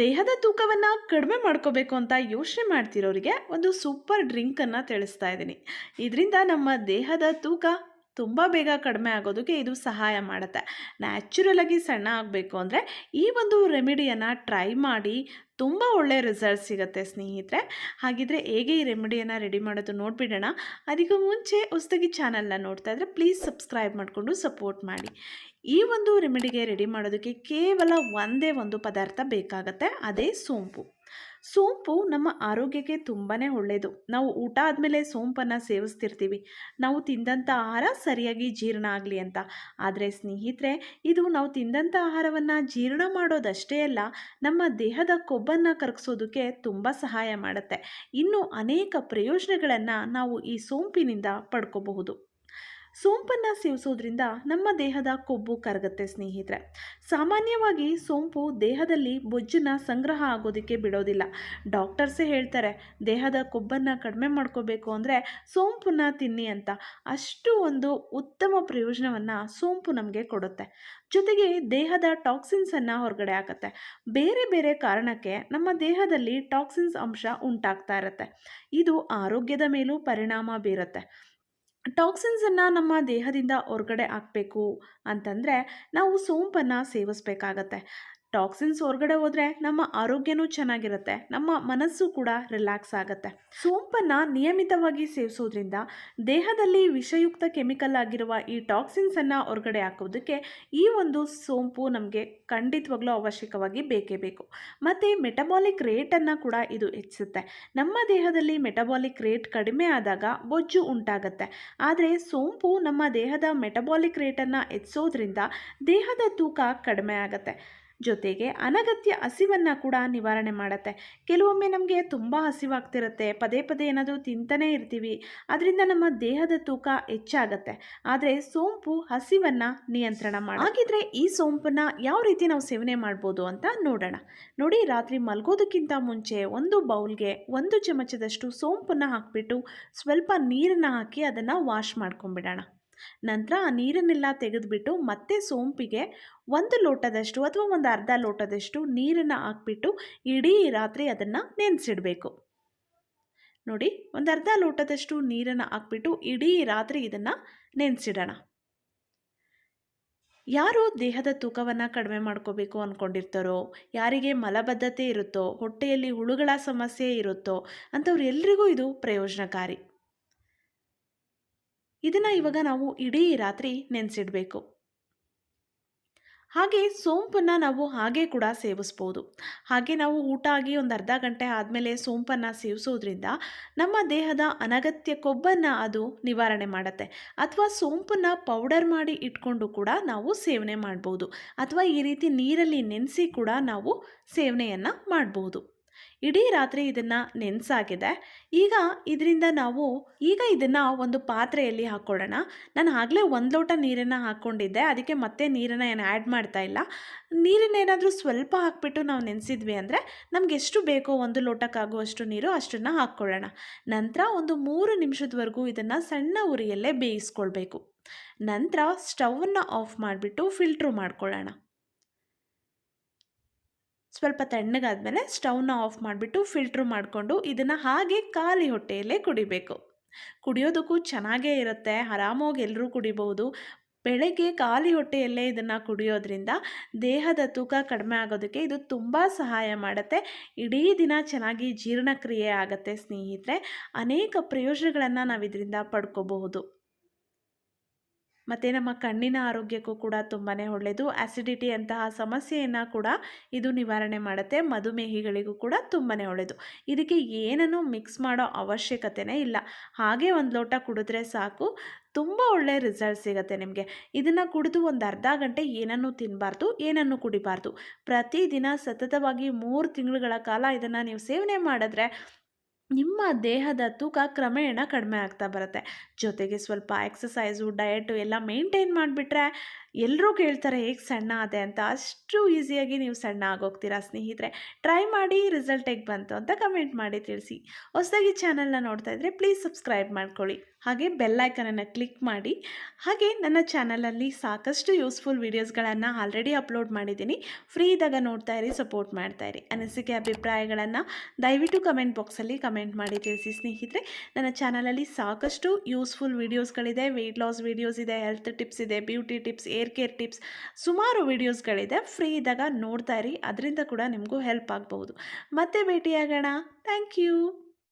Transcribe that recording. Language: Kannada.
ದೇಹದ ತೂಕವನ್ನು ಕಡಿಮೆ ಮಾಡ್ಕೋಬೇಕು ಅಂತ ಯೋಚನೆ ಮಾಡ್ತಿರೋರಿಗೆ ಒಂದು ಸೂಪರ್ ಡ್ರಿಂಕನ್ನು ತಿಳಿಸ್ತಾ ಇದ್ದೀನಿ. ಇದರಿಂದ ನಮ್ಮ ದೇಹದ ತೂಕ ತುಂಬ ಬೇಗ ಕಡಿಮೆ ಆಗೋದಕ್ಕೆ ಇದು ಸಹಾಯ ಮಾಡುತ್ತೆ. ನ್ಯಾಚುರಲಾಗಿ ಸಣ್ಣ ಆಗಬೇಕು ಅಂದರೆ ಈ ಒಂದು ರೆಮಿಡಿಯನ್ನು ಟ್ರೈ ಮಾಡಿ ತುಂಬ ಒಳ್ಳೆಯ ರಿಸಲ್ಟ್ ಸಿಗುತ್ತೆ ಸ್ನೇಹಿತರೆ. ಹಾಗಿದ್ರೆ ಹೇಗೆ ಈ ರೆಮಿಡಿಯನ್ನು ರೆಡಿ ಮಾಡೋದು ನೋಡಿಬಿಡೋಣ. ಅದಕ್ಕೂ ಮುಂಚೆ ಹೊಸದಾಗಿ ಚಾನಲ್ನ ನೋಡ್ತಾ ಇದ್ದರೆ ಪ್ಲೀಸ್ ಸಬ್ಸ್ಕ್ರೈಬ್ ಮಾಡಿಕೊಂಡು ಸಪೋರ್ಟ್ ಮಾಡಿ. ಈ ಒಂದು ರೆಮಿಡಿಗೆ ರೆಡಿ ಮಾಡೋದಕ್ಕೆ ಕೇವಲ ಒಂದೇ ಒಂದು ಪದಾರ್ಥ ಬೇಕಾಗತ್ತೆ, ಅದೇ ಸೋಂಪು. ಸೋಂಪು ನಮ್ಮ ಆರೋಗ್ಯಕ್ಕೆ ತುಂಬಾ ಒಳ್ಳೆಯದು ನಾವು ಊಟ ಆದಮೇಲೆ ಸೋಂಪನ್ನು ಸೇವಿಸ್ತಿರ್ತೀವಿ. ನಾವು ತಿಂದಂಥ ಆಹಾರ ಸರಿಯಾಗಿ ಜೀರ್ಣ ಆಗಲಿ ಅಂತ. ಆದರೆ ಸ್ನೇಹಿತರೆ, ಇದು ನಾವು ತಿಂದಂಥ ಆಹಾರವನ್ನು ಜೀರ್ಣ ಮಾಡೋದಷ್ಟೇ ಅಲ್ಲ, ನಮ್ಮ ದೇಹದ ಕೊಬ್ಬನ್ನು ಕರಗಿಸೋದಕ್ಕೆ ತುಂಬ ಸಹಾಯ ಮಾಡುತ್ತೆ. ಇನ್ನು ಅನೇಕ ಪ್ರಯೋಜನಗಳನ್ನು ನಾವು ಈ ಸೋಂಪಿನಿಂದ ಪಡ್ಕೋಬಹುದು. ಸೋಂಪನ್ನು ಸೇವಿಸೋದ್ರಿಂದ ನಮ್ಮ ದೇಹದ ಕೊಬ್ಬು ಕರಗುತ್ತೆ ಸ್ನೇಹಿತರೆ. ಸಾಮಾನ್ಯವಾಗಿ ಸೋಂಪು ದೇಹದಲ್ಲಿ ಬೊಜ್ಜನ್ನು ಸಂಗ್ರಹ ಆಗೋದಕ್ಕೆ ಬಿಡೋದಿಲ್ಲ. ಡಾಕ್ಟರ್ಸೇ ಹೇಳ್ತಾರೆ, ದೇಹದ ಕೊಬ್ಬನ್ನು ಕಡಿಮೆ ಮಾಡ್ಕೋಬೇಕು ಅಂದರೆ ಸೋಂಪನ್ನ ತಿನ್ನಿ ಅಂತ. ಅಷ್ಟು ಒಂದು ಉತ್ತಮ ಪ್ರಯೋಜನವನ್ನು ಸೋಂಪು ನಮಗೆ ಕೊಡುತ್ತೆ. ಜೊತೆಗೆ ದೇಹದ ಟಾಕ್ಸಿನ್ಸನ್ನು ಹೊರಗಡೆ ಹಾಕುತ್ತೆ. ಬೇರೆ ಬೇರೆ ಕಾರಣಕ್ಕೆ ನಮ್ಮ ದೇಹದಲ್ಲಿ ಟಾಕ್ಸಿನ್ಸ್ ಅಂಶ ಉಂಟಾಗ್ತಾ ಇರುತ್ತೆ. ಇದು ಆರೋಗ್ಯದ ಮೇಲೂ ಪರಿಣಾಮ ಬೀರುತ್ತೆ. ಟಾಕ್ಸಿನ್ಸನ್ನು ನಮ್ಮ ದೇಹದಿಂದ ಹೊರಗಡೆ ಹಾಕಬೇಕು ಅಂತಂದರೆ ನಾವು ಸೋಂಪನ್ನು ಸೇವಿಸ್ಬೇಕಾಗತ್ತೆ. ಟಾಕ್ಸಿನ್ಸ್ ಹೊರಗಡೆ ಹೋದರೆ ನಮ್ಮ ಆರೋಗ್ಯನೂ ಚೆನ್ನಾಗಿರುತ್ತೆ, ನಮ್ಮ ಮನಸ್ಸು ಕೂಡ ರಿಲ್ಯಾಕ್ಸ್ ಆಗುತ್ತೆ. ಸೋಂಪನ್ನು ನಿಯಮಿತವಾಗಿ ಸೇವಿಸೋದ್ರಿಂದ ದೇಹದಲ್ಲಿ ವಿಷಯುಕ್ತ ಕೆಮಿಕಲ್ ಆಗಿರುವ ಈ ಟಾಕ್ಸಿನ್ಸನ್ನು ಹೊರಗಡೆ ಹಾಕೋದಕ್ಕೆ ಈ ಒಂದು ಸೋಂಪು ನಮಗೆ ಖಂಡಿತವಾಗ್ಲೂ ಅವಶ್ಯಕವಾಗಿ ಬೇಕೇ ಬೇಕು. ಮತ್ತು ಮೆಟಬಾಲಿಕ್ ರೇಟನ್ನು ಕೂಡ ಇದು ಹೆಚ್ಚಿಸುತ್ತೆ. ನಮ್ಮ ದೇಹದಲ್ಲಿ ಮೆಟಬಾಲಿಕ್ ರೇಟ್ ಕಡಿಮೆ ಆದಾಗ ಬೊಜ್ಜು ಉಂಟಾಗುತ್ತೆ. ಆದರೆ ಸೋಂಪು ನಮ್ಮ ದೇಹದ ಮೆಟಬಾಲಿಕ್ ರೇಟನ್ನು ಹೆಚ್ಚಿಸೋದ್ರಿಂದ ದೇಹದ ತೂಕ ಕಡಿಮೆ ಆಗುತ್ತೆ. ಜೊತೆಗೆ ಅನಗತ್ಯ ಹಸಿವನ್ನು ಕೂಡ ನಿವಾರಣೆ ಮಾಡುತ್ತೆ. ಕೆಲವೊಮ್ಮೆ ನಮಗೆ ತುಂಬ ಹಸಿವಾಗ್ತಿರುತ್ತೆ. ಪದೇ ಪದೇ ಏನಾದರೂ ತಿಂತಾನೇ ಇರ್ತೀವಿ. ಅದರಿಂದ ನಮ್ಮ ದೇಹದ ತೂಕ ಹೆಚ್ಚಾಗತ್ತೆ. ಆದರೆ ಸೋಂಪು ಹಸಿವನ್ನು ನಿಯಂತ್ರಣ ಮಾಡಿ, ಹಾಗಿದ್ರೆ ಈ ಸೋಂಪನ್ನು ಯಾವ ರೀತಿ ನಾವು ಸೇವನೆ ಮಾಡ್ಬೋದು ಅಂತ ನೋಡೋಣ. ನೋಡಿ ರಾತ್ರಿ ಮಲಗೋದಕ್ಕಿಂತ ಮುಂಚೆ ಒಂದು ಬೌಲ್ಗೆ ಒಂದು ಚಮಚದಷ್ಟು ಸೋಂಪನ್ನು ಹಾಕಿಬಿಟ್ಟು ಸ್ವಲ್ಪ ನೀರನ್ನು ಹಾಕಿ ಅದನ್ನು ವಾಶ್ ಮಾಡ್ಕೊಂಬಿಡೋಣ ನಂತರ ಆ ನೀರನ್ನೆಲ್ಲ ತೆಗೆದುಬಿಟ್ಟು ಮತ್ತೆ ಸೋಂಪಿಗೆ ಒಂದು ಲೋಟದಷ್ಟು ಅಥವಾ ಒಂದು ಅರ್ಧ ಲೋಟದಷ್ಟು ನೀರನ್ನು ಹಾಕ್ಬಿಟ್ಟು ಇಡೀ ರಾತ್ರಿ ಅದನ್ನು ನೆನೆಸಿಡಬೇಕು. ನೋಡಿ, ಒಂದು ಅರ್ಧ ಲೋಟದಷ್ಟು ನೀರನ್ನು ಹಾಕ್ಬಿಟ್ಟು ಇಡೀ ರಾತ್ರಿ ಇದನ್ನು ನೆನೆಸಿಡೋಣ. ಯಾರು ದೇಹದ ತೂಕವನ್ನು ಕಡಿಮೆ ಮಾಡ್ಕೋಬೇಕು ಅಂದ್ಕೊಂಡಿರ್ತಾರೋ ಯಾರಿಗೆ ಮಲಬದ್ಧತೆ ಇರುತ್ತೋ, ಹೊಟ್ಟೆಯಲ್ಲಿ ಹುಳುಗಳ ಸಮಸ್ಯೆ ಇರುತ್ತೋ, ಅಂಥವ್ರು ಎಲ್ರಿಗೂ ಇದು ಪ್ರಯೋಜನಕಾರಿ. ಇದನ್ನು ಇವಾಗ ನಾವು ಇಡೀ ರಾತ್ರಿ ನೆನೆಸಿಡಬೇಕು. ಹಾಗೆ ಸೋಂಪನ್ನು ನಾವು ಹಾಗೆ ಕೂಡ ಸೇವಿಸ್ಬೋದು. ಹಾಗೆ ನಾವು ಊಟ ಆಗಿ ಒಂದು ಅರ್ಧ ಗಂಟೆ ಆದಮೇಲೆ ಸೋಂಪನ್ನು ಸೇವಿಸೋದ್ರಿಂದ ನಮ್ಮ ದೇಹದ ಅನಗತ್ಯ ಕೊಬ್ಬನ್ನು ಅದು ನಿವಾರಣೆ ಮಾಡುತ್ತೆ. ಅಥವಾ ಸೋಂಪನ್ನು ಪೌಡರ್ ಮಾಡಿ ಇಟ್ಕೊಂಡು ಕೂಡ ನಾವು ಸೇವನೆ ಮಾಡ್ಬೋದು. ಅಥವಾ ಈ ರೀತಿ ನೀರಲ್ಲಿ ನೆನೆಸಿ ಕೂಡ ನಾವು ಸೇವನೆಯನ್ನು ಮಾಡ್ಬೋದು. ಇಡೀ ರಾತ್ರಿ ಇದನ್ನು ನೆನೆಸಾಗಿದೆ. ಈಗ ಇದರಿಂದ ನಾವು, ಈಗ ಇದನ್ನು ಒಂದು ಪಾತ್ರೆಯಲ್ಲಿ ಹಾಕ್ಕೊಳ್ಳೋಣ ನಾನು ಆಗಲೇ ಒಂದು ಲೋಟ ನೀರನ್ನು ಹಾಕ್ಕೊಂಡಿದ್ದೆ. ಅದಕ್ಕೆ ಮತ್ತೆ ನೀರನ್ನು ಏನು ಆ್ಯಡ್ ಮಾಡ್ತಾ ಇಲ್ಲ. ನೀರನ್ನೇನಾದರೂ ಸ್ವಲ್ಪ ಹಾಕ್ಬಿಟ್ಟು ನಾವು ನೆನೆಸಿದ್ವಿ ಅಂದರೆ ನಮ್ಗೆ ಎಷ್ಟು ಬೇಕೋ ಒಂದು ಲೋಟಕ್ಕಾಗುವಷ್ಟು ನೀರು ಅಷ್ಟನ್ನು ಹಾಕ್ಕೊಳ್ಳೋಣ ನಂತರ ಒಂದು ಮೂರು ನಿಮಿಷದವರೆಗೂ ಇದನ್ನು ಸಣ್ಣ ಉರಿಯಲ್ಲೇ ಬೇಯಿಸ್ಕೊಳ್ಬೇಕು. ನಂತರ ಸ್ಟವನ್ನು ಆಫ್ ಮಾಡಿಬಿಟ್ಟು ಫಿಲ್ಟ್ರು ಮಾಡ್ಕೊಳ್ಳೋಣ. ಸ್ವಲ್ಪ ತಣ್ಣಗಾದ್ಮೇಲೆ ಸ್ಟವ್ನ ಆಫ್ ಮಾಡಿಬಿಟ್ಟು ಫಿಲ್ಟ್ರ್ ಮಾಡಿಕೊಂಡು ಇದನ್ನು ಹಾಗೆ ಖಾಲಿ ಹೊಟ್ಟೆಯಲ್ಲೇ ಕುಡಿಬೇಕು. ಕುಡಿಯೋದಕ್ಕೂ ಚೆನ್ನಾಗೇ ಇರುತ್ತೆ, ಆರಾಮಾಗಿ ಎಲ್ಲರೂ ಕುಡಿಬಹುದು ಬೆಳಗ್ಗೆ ಖಾಲಿ ಹೊಟ್ಟೆಯಲ್ಲೇ ಇದನ್ನು ಕುಡಿಯೋದ್ರಿಂದ ದೇಹದ ತೂಕ ಕಡಿಮೆ ಆಗೋದಕ್ಕೆ ಇದು ತುಂಬ ಸಹಾಯ ಮಾಡುತ್ತೆ. ಇಡೀ ದಿನ ಚೆನ್ನಾಗಿ ಜೀರ್ಣಕ್ರಿಯೆ ಆಗುತ್ತೆ ಸ್ನೇಹಿತರೆ. ಅನೇಕ ಪ್ರಯೋಜನಗಳನ್ನು ನಾವು ಇದರಿಂದ ಪಡ್ಕೋಬಹುದು. ಮತ್ತು ನಮ್ಮ ಕಣ್ಣಿನ ಆರೋಗ್ಯಕ್ಕೂ ಕೂಡ ತುಂಬಾ ಒಳ್ಳೆಯದು ಆ್ಯಸಿಡಿಟಿ ಅಂತಹ ಸಮಸ್ಯೆಯನ್ನು ಕೂಡ ಇದು ನಿವಾರಣೆ ಮಾಡುತ್ತೆ. ಮಧುಮೇಹಿಗಳಿಗೂ ಕೂಡ ತುಂಬಾ ಒಳ್ಳೆಯದು ಇದಕ್ಕೆ ಏನನ್ನು ಮಿಕ್ಸ್ ಮಾಡೋ ಅವಶ್ಯಕತೆನೇ ಇಲ್ಲ. ಹಾಗೆ ಒಂದು ಲೋಟ ಕುಡಿದ್ರೆ ಸಾಕು. ತುಂಬ ಒಳ್ಳೆಯ ರಿಸಲ್ಟ್ ಸಿಗುತ್ತೆ ನಿಮಗೆ. ಇದನ್ನು ಕುಡಿದು ಒಂದು ಅರ್ಧ ಗಂಟೆ ಏನನ್ನು ತಿನ್ನಬಾರ್ದು ಏನನ್ನು ಕುಡಿಬಾರ್ದು. ಪ್ರತಿದಿನ ಸತತವಾಗಿ ಮೂರು ತಿಂಗಳುಗಳ ಕಾಲ ಇದನ್ನು ನೀವು ಸೇವನೆ ಮಾಡಿದ್ರೆ ನಿಮ್ಮ ದೇಹದ ತೂಕ ಕ್ರಮೇಣ ಕಡಿಮೆ ಆಗ್ತಾ ಬರುತ್ತೆ. ಜೊತೆಗೆ ಸ್ವಲ್ಪ ಎಕ್ಸಸೈಸು ಡಯಟು ಎಲ್ಲ ಮೇಂಟೈನ್ ಮಾಡಿಬಿಟ್ರೆ ಎಲ್ಲರೂ ಕೇಳ್ತಾರೆ, ಹೇಗೆ ಸಣ್ಣ ಅದೆ ಅಂತ? ಅಷ್ಟು ಈಸಿಯಾಗಿ ನೀವು ಸಣ್ಣ ಆಗೋಗ್ತೀರಾ ಸ್ನೇಹಿತರೆ. ಟ್ರೈ ಮಾಡಿ ರಿಸಲ್ಟ್ ಹೇಗೆ ಬಂತು ಅಂತ ಕಮೆಂಟ್ ಮಾಡಿ ತಿಳಿಸಿ. ಹೊಸದಾಗಿ ಚಾನಲ್ನ ನೋಡ್ತಾ ಇದ್ದರೆ ಪ್ಲೀಸ್ ಸಬ್ಸ್ಕ್ರೈಬ್ ಮಾಡ್ಕೊಳ್ಳಿ. ಹಾಗೆ ಬೆಲ್ಲೈಕನನ್ನು ಕ್ಲಿಕ್ ಮಾಡಿ. ಹಾಗೆ ನನ್ನ ಚಾನಲಲ್ಲಿ ಸಾಕಷ್ಟು ಯೂಸ್ಫುಲ್ ವೀಡಿಯೋಸ್ಗಳನ್ನು ಆಲ್ರೆಡಿ ಅಪ್ಲೋಡ್ ಮಾಡಿದ್ದೀನಿ. ಫ್ರೀ ಇದ್ದಾಗ ನೋಡ್ತಾ ಇರಿ ಸಪೋರ್ಟ್ ಮಾಡ್ತಾ ಇರಿ. ಅನಿಸಿಕೆ, ಅಭಿಪ್ರಾಯಗಳನ್ನು ದಯವಿಟ್ಟು ಕಮೆಂಟ್ ಬಾಕ್ಸಲ್ಲಿ ಕಮೆಂಟ್ ಮಾಡಿ ತಿಳಿಸಿ ಸ್ನೇಹಿತರೆ. ನನ್ನ ಚಾನಲಲ್ಲಿ ಸಾಕಷ್ಟು ಯೂಸ್ಫುಲ್ ವೀಡಿಯೋಸ್ಗಳಿದೆ ವೆಯ್ಟ್ ಲಾಸ್ ವೀಡಿಯೋಸ್ ಇದೆ ಹೆಲ್ತ್ ಟಿಪ್ಸ್ ಇದೆ beauty tips hair care tips ಸುಮಾರು ವೀಡಿಯೋಸ್ಗಳಿದೆ ಫ್ರೀ ಇದ್ದಾಗ ನೋಡ್ತಾ ಇರಿ. ಅದರಿಂದ ಕೂಡ ನಿಮಗೂ ಹೆಲ್ಪ್ ಆಗ್ಬೋದು ಮತ್ತೆ ಭೇಟಿಯಾಗೋಣ. Thank you